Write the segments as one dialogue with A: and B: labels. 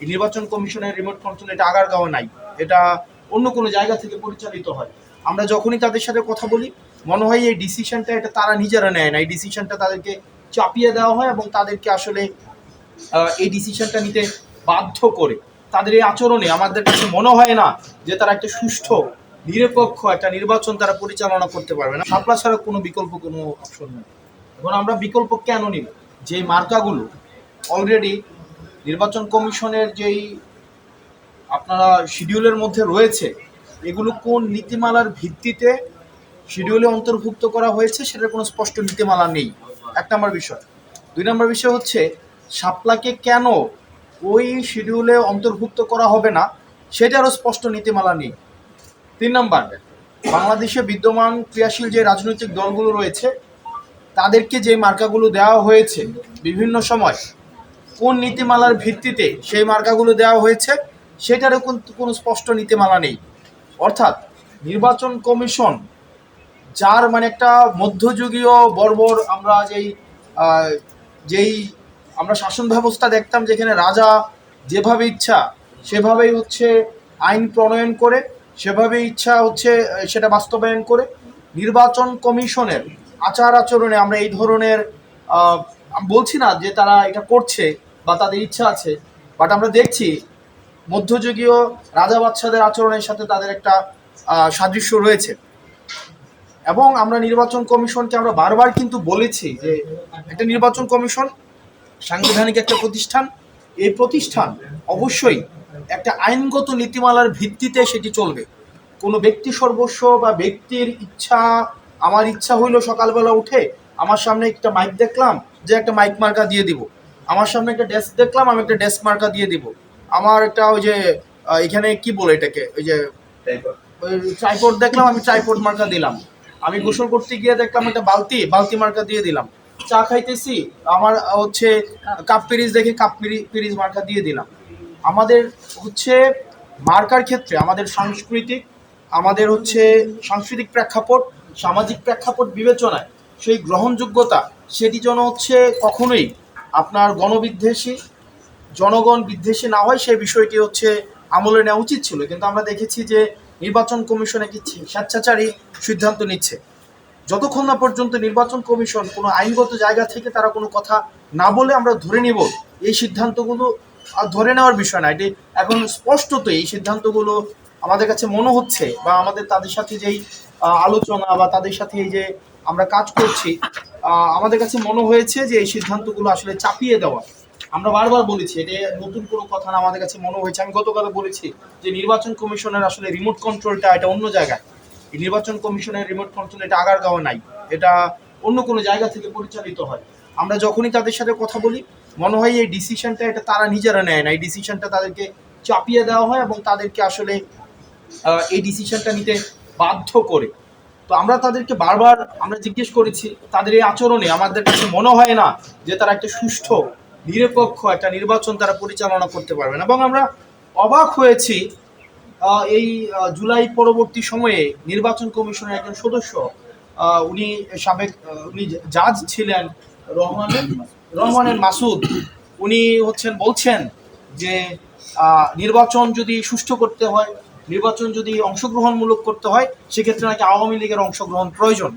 A: নির্বাচন কমিশনের remote control এটা আগারগাঁও নাই। এটা অন্য কোনো জায়গা থেকে পরিচালিত হয়। আমরা যখনই তাদের সাথে কথা বলি, মনে হয় এই ডিসিশনটা এটা তারা নিজেরা নেয় না। এই ডিসিশনটা তাদেরকে চাপিয়ে দেওয়া হয় এবং তাদেরকে আসলে এই ডিসিশনটা নিতে বাধ্য করে। তাদের এই আচরণে আমাদের কাছে মনে হয় না যে তারা একটা সুষ্ঠু, নিরপেক্ষ একটা নির্বাচন তারা পরিচালনা করতে পারবে না। শাপলা ছাড়া কোনো বিকল্প কোনো অপশন নেই। এখন আমরা বিকল্প কেন নিব? যে মার্কাগুলো অলরেডি নির্বাচন কমিশনের যেই আপনারা শিডিউলের মধ্যে রয়েছে, এগুলো কোন নীতিমালার ভিত্তিতে শিডিউলে অন্তর্ভুক্ত করা হয়েছে সেটার কোনো স্পষ্ট নীতিমালা নেই? এক নম্বর বিষয়। দুই নম্বর বিষয় হচ্ছে শাপলাকে কেন ওই শিডিউলে অন্তর্ভুক্ত করা হবে না সেটারও স্পষ্ট নীতিমালা নেই। তিন নম্বর, বাংলাদেশে বিদ্যমান ক্রিয়াশীল যে রাজনৈতিক দলগুলো রয়েছে, তাদেরকে যে মার্কাগুলো দেওয়া হয়েছে বিভিন্ন সময় কোন নীতিমালার ভিত্তিতে সেই মার্কাগুলো দেওয়া হয়েছে, সেটারও কিন্তু কোনো স্পষ্ট নীতিমালা নেই। অর্থাৎ নির্বাচন কমিশন, যার মানে একটা মধ্যযুগীয় বর্বর আমরা যেই যেই আমরা শাসন ব্যবস্থা দেখতাম যেখানে রাজা যেভাবে ইচ্ছা, সেভাবেই হচ্ছে আইন প্রণয়ন করে সেভাবে ইচ্ছা হচ্ছে সেটা বাস্তবায়ন করে নির্বাচন কমিশনের আচার আচরণে আমরা এই ধরনের বলছি না যে তারা এটা করছে বা তাদের ইচ্ছা আছে বাট আমরা দেখছি মধ্যযুগীয় রাজা বাচ্চাদের আচরণের সাথে তাদের একটা সাদৃশ্য রয়েছে। এবং আমরা নির্বাচন কমিশনকে আমরা বারবার কিন্তু বলেছি যে একটা নির্বাচন কমিশন সাংবিধানিক একটা প্রতিষ্ঠান, এই প্রতিষ্ঠান অবশ্যই একটা আইনগত নীতিমালার ভিত্তিতে সেটি চলবে। কোনো ব্যক্তি সর্বস্ব বা ব্যক্তির ইচ্ছা, আমার ইচ্ছা হইল সকালবেলা উঠে আমার সামনে একটা মাইক দেখলাম, যে একটা মাইক মার্কা দিয়ে দিব। আমার সামনে একটা ডেস্ক দেখলাম আমি একটা ডেস্ক মার্কা দিয়ে দিব। আমার একটা ওই যে এখানে কি বলে এটাকে? ওই যে ওই ট্রাইপড দেখলাম আমি ট্রাইপড মার্কা দিলাম। আমি গোসল করতে গিয়ে দেখলাম একটা বালতি বালতি মার্কা দিয়ে দিলাম। চা খাইতেছি আমার হচ্ছে কাপ পিরিজ দেখে কাপ পিরি- পিরিজ মার্কা দিয়ে দিলাম। আমাদের হচ্ছে মার্কার ক্ষেত্রে আমাদের সাংস্কৃতিক আমাদের হচ্ছে সাংস্কৃতিক প্রেক্ষাপট সামাজিক প্রেক্ষাপট বিবেচনায় সেই গ্রহণযোগ্যতা সেটি যেন হচ্ছে কখনোই আপনার গণবিদ্বেষী, জনগণ বিদ্বেষী না হয়, সেই বিষয়টি হচ্ছে আমলে নেওয়া উচিত ছিল। কিন্তু আমরা দেখেছি যে নির্বাচন কমিশন একটি স্বেচ্ছাচারী সিদ্ধান্ত নিচ্ছে। যতক্ষণ না পর্যন্ত নির্বাচন কমিশন কোনো আইনগত জায়গা থেকে তারা কোনো কথা না বলে আমরা ধরে নিব, এই সিদ্ধান্তগুলো আর ধরে নেওয়ার বিষয় না। এটি এখন স্পষ্টত এই সিদ্ধান্তগুলো আমাদের কাছে মনে হচ্ছে বা আমাদের তাদের সাথে যেই আলোচনা বা তাদের সাথে এই যে আমরা কাজ করছি আমাদের কাছে মনে হয়েছে যে এই সিদ্ধান্তগুলো আসলে চাপিয়ে দেওয়া। আমরা বারবার বলেছি, এটা নতুন কোনো কথা না, আমাদের কাছে মনে হয়েছে। আমি গতকালও বলেছি যে নির্বাচন কমিশনের আসলে রিমোট কন্ট্রোলটা এটা অন্য জায়গায়। এই নির্বাচন কমিশনের রিমোট কন্ট্রোল এটা আগারগাঁও নাই। এটা অন্য কোনো জায়গা থেকে পরিচালিত হয়। আমরা যখনই তাদের সাথে কথা বলি, মনে হয় এই ডিসিশনটা এটা তারা নিজেরা নেয় না। এই ডিসিশনটা তাদেরকে চাপিয়ে দেওয়া হয় এবং তাদেরকে আসলে এই ডিসিশনটা নিতে বাধ্য করে। তো আমরা তাদেরকে বারবার আমরা জিজ্ঞেস করেছি, তাদের এই আচরণে আমাদের কাছে মনে হয় না যে তারা একটা সুষ্ঠু, নিরপেক্ষ একটা নির্বাচন তারা পরিচালনা করতে পারবে না। এবং আমরা অবাক হয়েছি এই জুলাই পরবর্তী সময়ে নির্বাচন কমিশনের একজন সদস্য উনি সাবেক উনি জাজ ছিলেন রহমানের রহমানের মাসুদ। উনি হচ্ছেন, বলছেন যে নির্বাচন যদি সুষ্ঠু করতে হয় নির্বাচন যদি অংশগ্রহণমূলক করতে হয়, সেক্ষেত্রে নাকি আওয়ামী লীগের অংশগ্রহণ প্রয়োজন।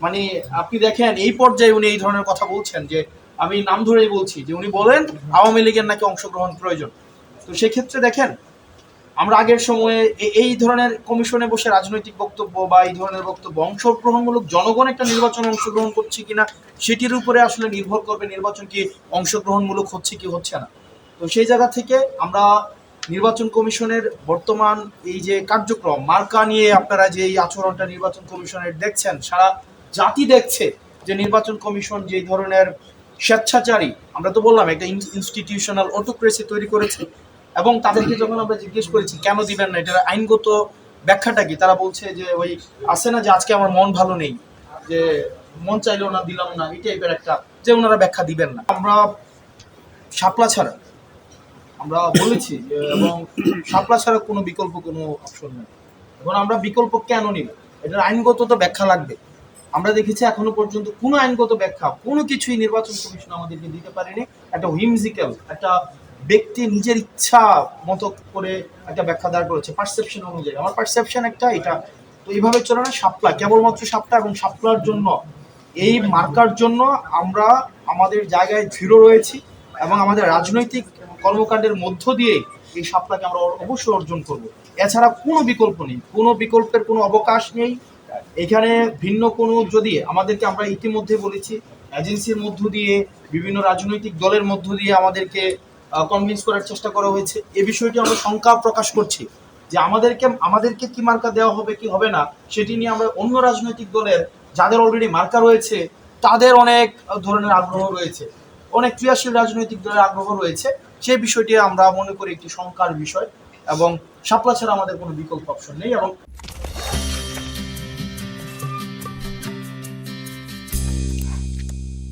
A: মানে আপনি দেখেন, এই পর্যায়ে উনি এই ধরনের কথা বলছেন যে, আমি নাম ধরেই বলছি যে, উনি বলেন আওয়ামী লীগের নাকি অংশগ্রহণ প্রয়োজন। তো সেক্ষেত্রে দেখেন, আমরা আগের সময়ে এই ধরনের কমিশনে বসে রাজনৈতিক বক্তব্য বা এই ধরনের বক্তব্য অংশগ্রহণমূলক জনগণ একটা নির্বাচনে অংশগ্রহণ করছে কিনা, সেটির উপরে আসলে নির্ভর করবে নির্বাচন কি অংশগ্রহণমূলক হচ্ছে কি হচ্ছে না। তো সেই জায়গা থেকে আমরা নির্বাচন কমিশনের বর্তমান এই যে কার্যক্রম, মার্কা নিয়ে আপনারা যে এই আচরণটা নির্বাচন কমিশনের দেখছেন, সারা জাতি দেখছে যে নির্বাচন কমিশন যে ধরনের স্বেচ্ছাচারী, আমরা তো বললাম একটা ইনস্টিটিউশনাল অটোক্রেসি তৈরি করেছে, এবং তাদেরকে যখন আমরা জিজ্ঞেস করেছি, কেন দিবেন না? এটার আইনগত ব্যাখ্যাটা কি? তারা বলছে যে, ওই আছে না যে আজকে আমার মন ভালো নেই, যে মন চাইলো না, দিলাম না, এই টাইপের একটা, যে ওনারা ব্যাখ্যা দিবেন না। আমরা শাপলা ছাড়া আমরা বলেছি এবং শাপলা ছাড়া কোনো বিকল্প কোনো অপশন নেই। এখন আমরা বিকল্প কেন নিব? এটার আইনগত তো ব্যাখ্যা লাগবে। আমরা দেখেছি এখনও পর্যন্ত কোনো আইনগত ব্যাখ্যা, কোনো কিছুই নির্বাচন কমিশন আমাদেরকে দিতে পারেনি। একটা হুইমজিক্যাল একটা ব্যক্তি নিজের ইচ্ছা মতো করে একটা ব্যাখ্যা দাঁড় করেছে পারসেপশন অনুযায়ী। আমার পারসেপশন একটা, এটা তো এইভাবে চলে না, সাপলা, কেবলমাত্র সাপলা এবং সাপলার জন্য। এই মার্কার জন্য আমরা আমাদের জায়গায় দৃঢ় রয়েছি এবং আমাদের রাজনৈতিক কর্মকাণ্ডের মধ্য দিয়ে এই সাপলাকে আমরা অবশ্যই অর্জন করব। এছাড়া কোনো বিকল্প নেই। কোনো বিকল্পের কোনো অবকাশ নেই। এখানে ভিন্ন কোনো যদি আমাদেরকে আমরা ইতিমধ্যে বলেছি, এজেন্সির মধ্য দিয়ে, বিভিন্ন রাজনৈতিক দলের মধ্য দিয়ে আমাদেরকে কনভিন্স করার চেষ্টা করা হয়েছে। এ বিষয়টি আমরা শঙ্কা প্রকাশ করছি যে আমাদেরকে আমাদেরকে কি মার্কা দেওয়া হবে, কি হবে না, সেটি নিয়ে আমরা অন্য রাজনৈতিক দলের যাদের অলরেডি মার্কা রয়েছে, তাদের অনেক ধরনের আগ্রহ রয়েছে। অনেক ক্রিয়াশীল রাজনৈতিক দলের আগ্রহ রয়েছে। সেই বিষয়টি আমরা মনে করি একটি শঙ্কার বিষয় এবং শাপলা ছাড়া আমাদের কোনো বিকল্প অপশন নেই এবং